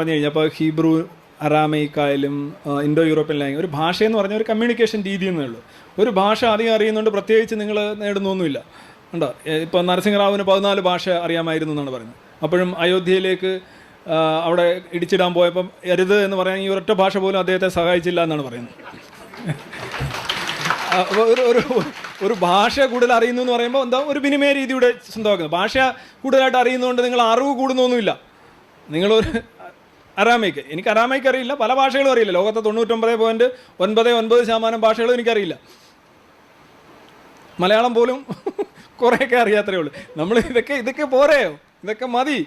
പറഞ്ഞു കഴിഞ്ഞപ്പോൾ ഹീബ്രു അറാമയിക്കായാലും ഇൻഡോ യൂറോപ്യൻ ലാംഗ്വേജ് ഒരു ഭാഷയെന്ന് പറഞ്ഞ ഒരു കമ്മ്യൂണിക്കേഷൻ രീതി എന്നേ ഉള്ളൂ. ഒരു ഭാഷ അധികം അറിയുന്നുണ്ട് പ്രത്യേകിച്ച് നിങ്ങൾ നേടുന്നൊന്നുമില്ല. ഉണ്ടോ ഇപ്പോൾ നരസിംഹറാവുവിന് പതിനാല് ഭാഷ അറിയാമായിരുന്നു എന്നാണ് പറയുന്നത്. അപ്പോഴും അയോധ്യയിലേക്ക് അവിടെ ഇടിച്ചിടാൻ പോയപ്പം എരുത് എന്ന് പറയാൻ ഈ ഒരൊറ്റ ഭാഷ പോലും അദ്ദേഹത്തെ സഹായിച്ചില്ല എന്നാണ് പറയുന്നത്. ഒരു ഒരു ഒരു ഭാഷ കൂടുതൽ അറിയുന്നു എന്ന് പറയുമ്പോൾ എന്താ ഒരു വിനിമയ രീതിയുടെ സ്വന്തമാക്കുന്നത്. ഭാഷ കൂടുതലായിട്ട് അറിയുന്നതുകൊണ്ട് നിങ്ങൾ അറിവ് കൂടുന്നൊന്നുമില്ല. നിങ്ങളൊരു അറാമയ്ക്ക് എനിക്ക് അറാമയ്ക്ക് അറിയില്ല. പല ഭാഷകളും അറിയില്ല. ലോകത്തെ തൊണ്ണൂറ്റൊമ്പത് പോയിന്റ് ഒൻപത് ഒൻപത് ശതമാനം ഭാഷകളും എനിക്കറിയില്ല. മലയാളം പോലും കുറേയൊക്കെ അറിയാത്തേ ഉള്ളൂ. നമ്മൾ ഇതൊക്കെ ഇതൊക്കെ പോരെയോ ഇതൊക്കെ മതി.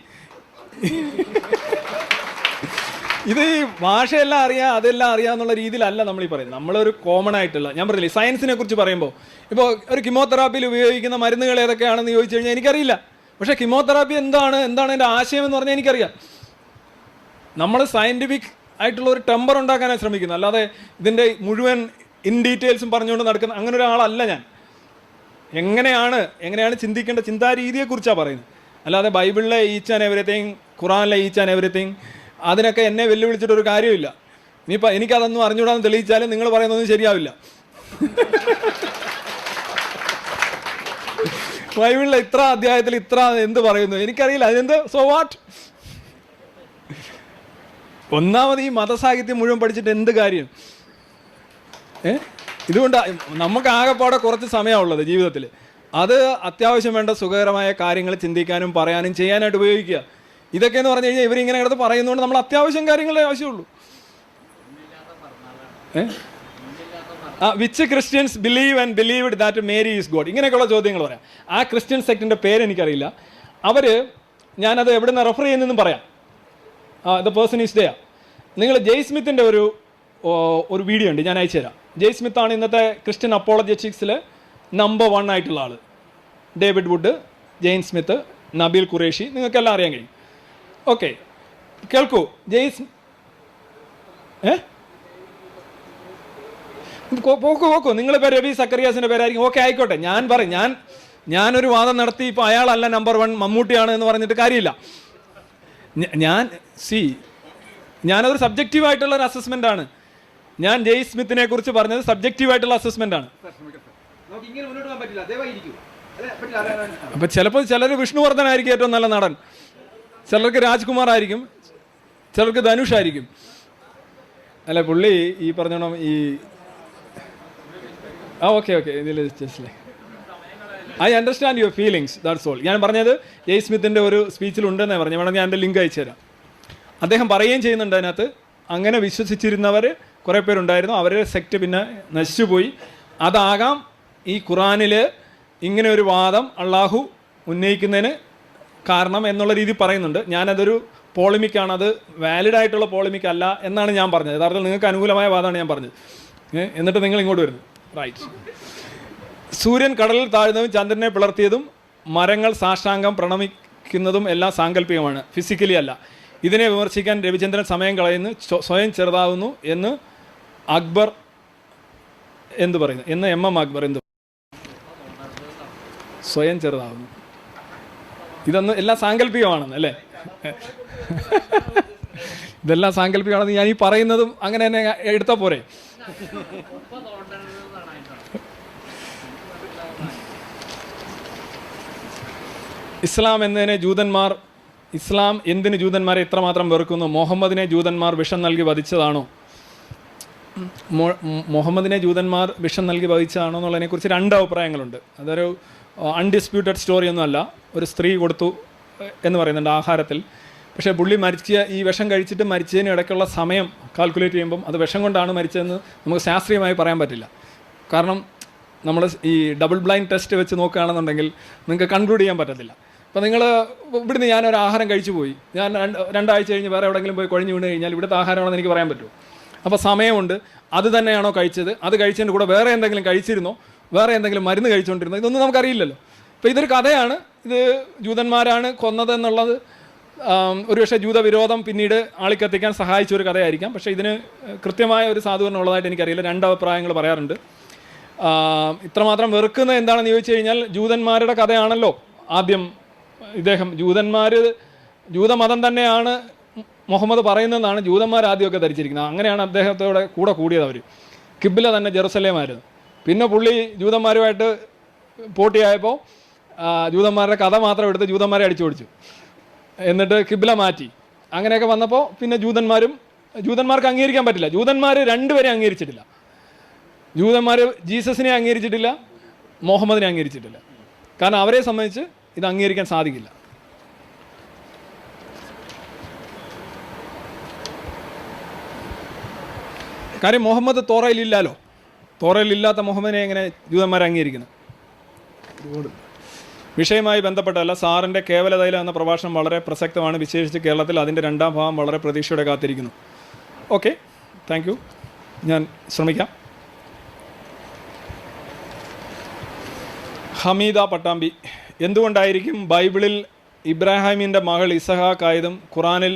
ഇത് ഈ ഭാഷയെല്ലാം അറിയാം അതെല്ലാം അറിയാം എന്നുള്ള രീതിയിലല്ല നമ്മൾ ഈ പറയുന്നത്. നമ്മളൊരു കോമൺ ആയിട്ടുള്ള ഞാൻ പറഞ്ഞില്ലേ സയൻസിനെ കുറിച്ച് പറയുമ്പോൾ. ഇപ്പോൾ ഒരു കിമോതെറാപ്പിയിൽ ഉപയോഗിക്കുന്ന മരുന്നുകൾ ഏതൊക്കെയാണെന്ന് ചോദിച്ചു കഴിഞ്ഞാൽ എനിക്കറിയില്ല. പക്ഷേ കിമോതെറാപ്പി എന്താണ് എന്താണ് എന്റെ ആശയം എന്ന് പറഞ്ഞാൽ എനിക്കറിയാം. നമ്മൾ സയന്റിഫിക് ആയിട്ടുള്ള ഒരു ടെമ്പർ ഉണ്ടാക്കാനാണ് ശ്രമിക്കുന്നത് അല്ലാതെ ഇതിന്റെ മുഴുവൻ ഇൻ ഡീറ്റെയിൽസും പറഞ്ഞുകൊണ്ട് നടക്കുന്ന അങ്ങനെ ഒരാളല്ല ഞാൻ. എങ്ങനെയാണ് എങ്ങനെയാണ് ചിന്തിക്കേണ്ട ചിന്താരീതിയെക്കുറിച്ചാണ് പറയുന്നത്. അല്ലാതെ ബൈബിളിലെ ഈച്ച് ആൻഡ് എവറിത്തിങ് ഖുറാനിലെ ഈച്ച് ആൻഡ് എവറിത്തിങ് അതിനൊക്കെ എന്നെ വെല്ലുവിളിച്ചിട്ട് ഒരു കാര്യമില്ല. ഇനിയിപ്പോൾ എനിക്കതൊന്നും അറിഞ്ഞുകൂടാന്ന് തെളിയിച്ചാലും നിങ്ങൾ പറയുന്നതൊന്നും ശരിയാവില്ല. ബൈബിളിലെ ഇത്ര അധ്യായത്തിൽ ഇത്ര എന്ത് പറയുന്നു? എനിക്കറിയില്ല. അതെന്ത്? സോ വാട്ട് ഒന്നാമത് ഈ മതസാഹിത്യം മുഴുവൻ പഠിച്ചിട്ട് എന്ത് കാര്യം? ഏ? ഇതുകൊണ്ട് നമുക്ക് ആകെപ്പാടെ കുറച്ച് സമയമുള്ളത് ജീവിതത്തിൽ അത് അത്യാവശ്യം വേണ്ട സുഖകരമായ കാര്യങ്ങൾ ചിന്തിക്കാനും പറയാനും ചെയ്യാനായിട്ട് ഉപയോഗിക്കുക. ഇതൊക്കെ എന്ന് പറഞ്ഞു കഴിഞ്ഞാൽ ഇവരിങ്ങനെ കിടന്ന് പറയുന്നതുകൊണ്ട് നമ്മൾ അത്യാവശ്യം കാര്യങ്ങളെ ആവശ്യമുള്ളൂ. ഏ? ആ which Christians believe and believed that Mary is God ഇങ്ങനെയൊക്കെയുള്ള ചോദ്യങ്ങൾ പറയാം. ആ ക്രിസ്ത്യൻ സെക്ടിന്റെ പേര് എനിക്കറിയില്ല. അവർ ഞാനത് എവിടെ നിന്ന് റെഫർ ചെയ്യുന്നതെന്നും പറയാം. ദ പേഴ്സൺ ഈസ് ഡേ നിങ്ങൾ ജയ് സ്മിത്തിന്റെ ഒരു ഒരു വീഡിയോ ഉണ്ട് ഞാൻ അയച്ചു തരാം. ജെയ് സ്മിത്ത് ആണ് ഇന്നത്തെ ക്രിസ്ത്യൻ അപ്പോളജറ്റിക്സിൽ നമ്പർ വൺ ആയിട്ടുള്ള ആൾ David Wood Jay Smith Nabeel Qureshi നിങ്ങൾക്കെല്ലാം അറിയാൻ കഴിയും. ഓക്കെ കേൾക്കൂ ജെയ് സ്- ഏ? പോക്കു പോക്കു. നിങ്ങളിപ്പോൾ രവി സക്കറിയാസിന്റെ പേരായിരിക്കും. ഓക്കെ ആയിക്കോട്ടെ. ഞാൻ പറയും ഞാൻ ഞാനൊരു വാദം നടത്തി ഇപ്പോൾ അയാളല്ല നമ്പർ വൺ മമ്മൂട്ടിയാണ് എന്ന് പറഞ്ഞിട്ട് കാര്യമില്ല. ഞാൻ സി ഞാനതൊരു സബ്ജക്റ്റീവ് ആയിട്ടുള്ള ഒരു അസസ്മെന്റ് ആണ്. ഞാൻ ജെയ് സ്മിത്തിനെ കുറിച്ച് പറഞ്ഞത് സബ്ജക്റ്റീവ് ആയിട്ടുള്ള അസസ്മെന്റ് ആണ്. അപ്പൊ ചിലപ്പോൾ ചിലർ വിഷ്ണുവർദ്ധനായിരിക്കും ഏറ്റവും നല്ല നടൻ. ചിലർക്ക് രാജ്കുമാർ ആയിരിക്കും. ചിലർക്ക് ധനുഷ് ആയിരിക്കും. അല്ല പുള്ളി ഈ പറഞ്ഞോണം ഈ ആ ഓക്കെ ഓക്കെ ഇതിൽ just I understand your feelings that's all ഞാൻ പറഞ്ഞത് ജയ് സ്മിത്തിന്റെ ഒരു സ്പീച്ചിലുണ്ടെന്നേ പറഞ്ഞു. വേണം ഞാൻ എന്റെ ലിങ്ക് അയച്ചു തരാം അദ്ദേഹം പറയുകയും ചെയ്യുന്നുണ്ട് അതിനകത്ത്. അങ്ങനെ വിശ്വസിച്ചിരുന്നവർ കുറേ പേരുണ്ടായിരുന്നു. അവരുടെ സെക്റ്റ് പിന്നെ നശിച്ചുപോയി. അതാകാം ഈ ഖുറാനിൽ ഇങ്ങനെ ഒരു വാദം അള്ളാഹു ഉന്നയിക്കുന്നതിന് കാരണം എന്നുള്ള രീതി പറയുന്നുണ്ട്. ഞാനതൊരു പോളിമിക്കാണ് അത് വാലിഡ് ആയിട്ടുള്ള പോളിമിക് അല്ല എന്നാണ് ഞാൻ പറഞ്ഞത്. യഥാർത്ഥത്തിൽ നിങ്ങൾക്ക് അനുകൂലമായ വാദമാണ് ഞാൻ പറഞ്ഞത്. എന്നിട്ട് നിങ്ങൾ ഇങ്ങോട്ട് വരുന്നു. റൈറ്റ് സൂര്യൻ കടലിൽ താഴ്ന്നതും ചന്ദ്രനെ പിളർത്തിയതും മരങ്ങൾ സാഷ്ടാംഗം പ്രണമിക്കുന്നതും എല്ലാം സാങ്കല്പികമാണ്. ഫിസിക്കലി അല്ല. ഇതിനെ വിമർശിക്കാൻ രവിചന്ദ്രൻ സമയം കളയുന്നു സ്വ- സ്വയം ചെറുതാവുന്നു എന്ന് അക്ബർ എന്തു പറയുന്നു? എന്ന് എം എം അക്ബർ എന്ത് സ്വയം ചെറുതാവുന്നു. ഇതൊന്നും എല്ലാം സാങ്കല്പികമാണെന്ന് അല്ലേ? ഇതെല്ലാം സാങ്കല്പികമാണെന്ന് ഞാൻ ഈ പറയുന്നതും അങ്ങനെ തന്നെ എടുത്താൽ പോരെ. ഇസ്ലാം എന്നതിനെ ജൂതന്മാർ ഇസ്ലാം എന്തിന് ജൂതന്മാരെ ഇത്രമാത്രം വെറുക്കുന്നു? മുഹമ്മദിനെ ജൂതന്മാർ വിഷം നൽകി വധിച്ചതാണോ? മുഹമ്മദിനെ ജൂതന്മാർ വിഷം നൽകി വധിച്ചതാണോ എന്നുള്ളതിനെക്കുറിച്ച് രണ്ട് അഭിപ്രായങ്ങളുണ്ട്. അതൊരു അൺഡിസ്പ്യൂട്ടഡ് സ്റ്റോറി ഒന്നുമല്ല ഒരു സ്ത്രീ കൊടുത്തു എന്ന് പറയുന്നുണ്ട് ആഹാരത്തിൽ. പക്ഷേ പുള്ളി മരിച്ച ഈ വിഷം കഴിച്ചിട്ട് മരിച്ചതിന് ഇടയ്ക്കുള്ള സമയം കാൽക്കുലേറ്റ് ചെയ്യുമ്പം അത് വിഷം കൊണ്ടാണ് മരിച്ചതെന്ന് നമുക്ക് ശാസ്ത്രീയമായി പറയാൻ പറ്റില്ല. കാരണം നമ്മൾ ഈ ഡബിൾ ബ്ലൈൻഡ് ടെസ്റ്റ് വെച്ച് നോക്കുകയാണെന്നുണ്ടെങ്കിൽ നിങ്ങൾക്ക് കൺക്ലൂഡ് ചെയ്യാൻ പറ്റത്തില്ല. അപ്പോൾ നിങ്ങൾ ഇവിടുന്ന് ഒരു ആഹാരം കഴിച്ചു പോയി. ഞാൻ രണ്ട് രണ്ടാഴ്ച കഴിഞ്ഞ് വേറെ എവിടെയെങ്കിലും പോയി കുഴഞ്ഞു വീണ് കഴിഞ്ഞാൽ ഇവിടുത്തെ ആഹാരമാണെന്ന് എനിക്ക് പറയാൻ പറ്റുമോ അപ്പോൾ സമയമുണ്ട്. അത് തന്നെയാണോ കഴിച്ചത്? അത് കഴിച്ചതിന്റെ കൂടെ വേറെ എന്തെങ്കിലും കഴിച്ചിരുന്നോ? വേറെ എന്തെങ്കിലും മരുന്ന് കഴിച്ചുകൊണ്ടിരുന്നോ ഇതൊന്നും നമുക്കറിയില്ലല്ലോ. അപ്പോൾ ഇതൊരു കഥയാണ്. ഇത് ജൂതന്മാരാണ് കൊന്നതെന്നുള്ളത്. ഒരുപക്ഷെ ജൂതവിരോധം പിന്നീട് ആളിക്കത്തിക്കാൻ സഹായിച്ച ഒരു കഥയായിരിക്കാം. പക്ഷേ ഇതിന് കൃത്യമായ ഒരു സാധുവരണം ഉള്ളതായിട്ട് എനിക്കറിയില്ല. രണ്ട് അഭിപ്രായങ്ങൾ പറയാറുണ്ട്. ഇത്രമാത്രം വെറുക്കുന്നത് എന്താണെന്ന് ചോദിച്ചു കഴിഞ്ഞാൽ ജൂതന്മാരുടെ കഥയാണല്ലോ ആദ്യം ഇദ്ദേഹം ജൂതന്മാർ ജൂതമതം തന്നെയാണ് മുഹമ്മദ് പറയുന്നതെന്നാണ് ജൂതന്മാർ ആദ്യമൊക്കെ ധരിച്ചിരിക്കുന്നത്. അങ്ങനെയാണ് അദ്ദേഹത്തോടെ കൂടെ കൂടിയത് അവർ കിബില തന്നെ ജെറുസലേമായിരുന്നു. പിന്നെ പുള്ളി ജൂതന്മാരുമായിട്ട് പോട്ടിയായപ്പോൾ ജൂതന്മാരുടെ കഥ മാത്രം എടുത്ത് ജൂതന്മാരെ അടിച്ചു ഓടിച്ചു എന്നിട്ട് കിബില മാറ്റി. അങ്ങനെയൊക്കെ വന്നപ്പോൾ പിന്നെ ജൂതന്മാരും ജൂതന്മാർക്ക് അംഗീകരിക്കാൻ പറ്റില്ല. ജൂതന്മാർ രണ്ടുപേരെ അംഗീകരിച്ചിട്ടില്ല. ജൂതന്മാർ ജീസസിനെ അംഗീകരിച്ചിട്ടില്ല മുഹമ്മദിനെ അംഗീകരിച്ചിട്ടില്ല. കാരണം അവരെ സംബന്ധിച്ച് ഇത് അംഗീകരിക്കാൻ സാധിക്കില്ല. കാര്യം മുഹമ്മദ് തോറയിലില്ലാലോ തോറയിലില്ലാത്ത മുഹമ്മദിനെ എങ്ങനെ ജൂതന്മാർ അംഗീകരിക്കുന്നത് വിഷയമായി ബന്ധപ്പെട്ടല്ല സാറിന്റെ കേവലതൈല എന്ന പ്രഭാഷണം വളരെ പ്രസക്തമാണ്. വിശേഷിച്ച് കേരളത്തിൽ അതിന്റെ രണ്ടാം ഭാഗം വളരെ പ്രതീക്ഷയോടെ കാത്തിരിക്കുന്നു. Okay thank you. ഞാൻ ശ്രമിക്കാം. ഹമീദ പട്ടാമ്പി. എന്തുകൊണ്ടായിരിക്കും ബൈബിളിൽ ഇബ്രാഹിമിന്റെ മകൾ ഇസഹാക്കായതും ഖുറാനിൽ